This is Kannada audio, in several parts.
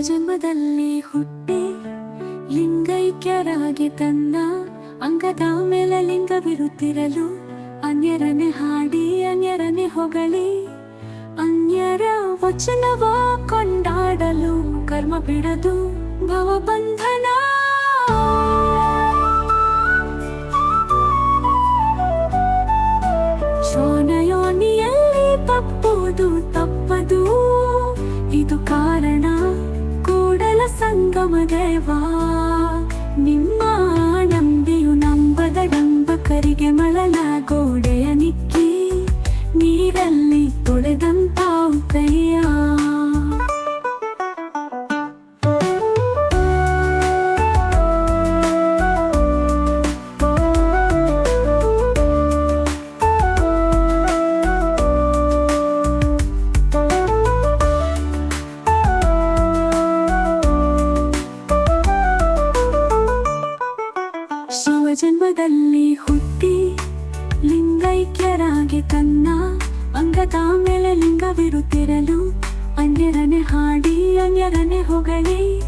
ಜನ್ಮದಲ್ಲಿ ಹುಟ್ಟಿ ಲಿಂಗೈಕ್ಯರಾಗಿ ತನ್ನ ಅಂಗದ ಮೇಲೆ ಲಿಂಗವಿರುತ್ತಿರಲು ಅನ್ಯರನೆ ಹಾಡಿ ಅನ್ಯರನೆ ಹೊಗಳಿ, ಅನ್ಯರ ವಚನವ ಕೊಂಡಾಡಲು ಕರ್ಮ ಬಿಡದು ಭವಬಂಧನ. ಶೋನಯೋನಿಯಲ್ಲಿ ತಪ್ಪುವುದು ತಪ್ಪದು, ಇದು ಕಾರಣ ಸಂಗಮ ದೇವ ನಿಮ್ಮ ನಂಬಿಯು ನಂಬದ ಡಂಬಕರಿಗೆ ಮಳಲ ಗೋಡೆಯ ನಿಕ್ಕಿ ನೀರಲ್ಲಿ ತೊಳೆದಂತಾವುತ್ತಯ್ಯ ಶಿವ ಜನ್ಮದಲ್ಲಿ ಹುಟ್ಟಿ ಲಿಂಗೈಕ್ಯರಾಗಿ ತನ್ನ ಅಂಗದ ಮೇಲೆ ಲಿಂಗವಿರುತ್ತಿರಲು ಅನ್ಯರನೆ ಹಾಡಿ ಅನ್ಯರನೆ ಹೊಗಳಿ,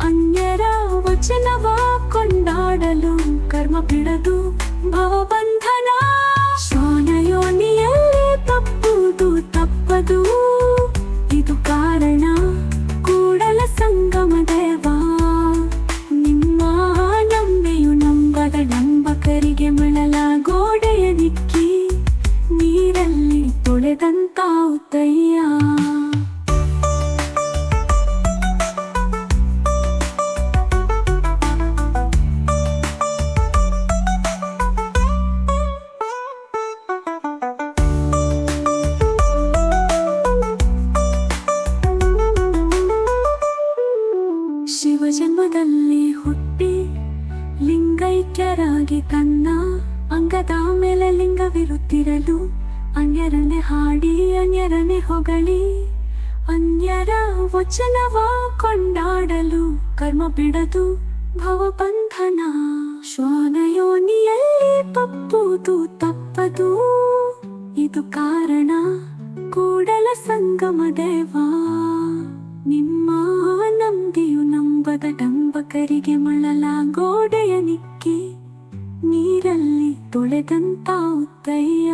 ಅನ್ಯರ ವಚನವ ಕೊಂಡಾಡಲು ಕರ್ಮ ಬಿಡದು ಭವಬಂಧನ. ಶ್ವಾನಯೋನಿಯಲ್ಲಿ ತಪ್ಪುವುದು ತಪ್ಪದು. ನಂಬಕರಿಗೆ ಮಳಲ ಗೋಡೆಯ ದಿಕ್ಕಿ ನೀರಲ್ಲಿ ತೊಳೆದಂತಾವುತ್ತಯ್ಯ ಶಿವ ಜನ್ಮದಲ್ಲಿ ಹುಟ್ಟಿ ಲಿಂಗೈಕ್ಯರಾಗಿ ತನ್ನ ಅಂಗದ ಮೇಲೆ ಲಿಂಗವಿರುತ್ತಿರಲು ಅನ್ಯರನೆ ಹಾಡಿ ಅನ್ಯರನೆ ಹೊಗಳಿ, ಅನ್ಯರ ವಚನವ ಕೊಂಡಾಡಲು ಕರ್ಮ ಬಿಡದು ಭವಬಂಧನ. ಶ್ವಾನಯೋನಿಯಲ್ಲಿ ತಪ್ಪುದು ತಪ್ಪದು. ಇದು ಕಾರಣ ಕೂಡಲ ಸಂಗಮ ದೇವಾ. ನಿಮ್ಮ ನಂಬಿಯು ನಂಬದ ಡಂಬಕರಿಗೆ ಮಳಲ ಗೋಡೆಯ ನಿಕ್ಕಿ ನೀರಲ್ಲಿ ತೊಳೆದಂತಾವುತ್ತಯ್ಯ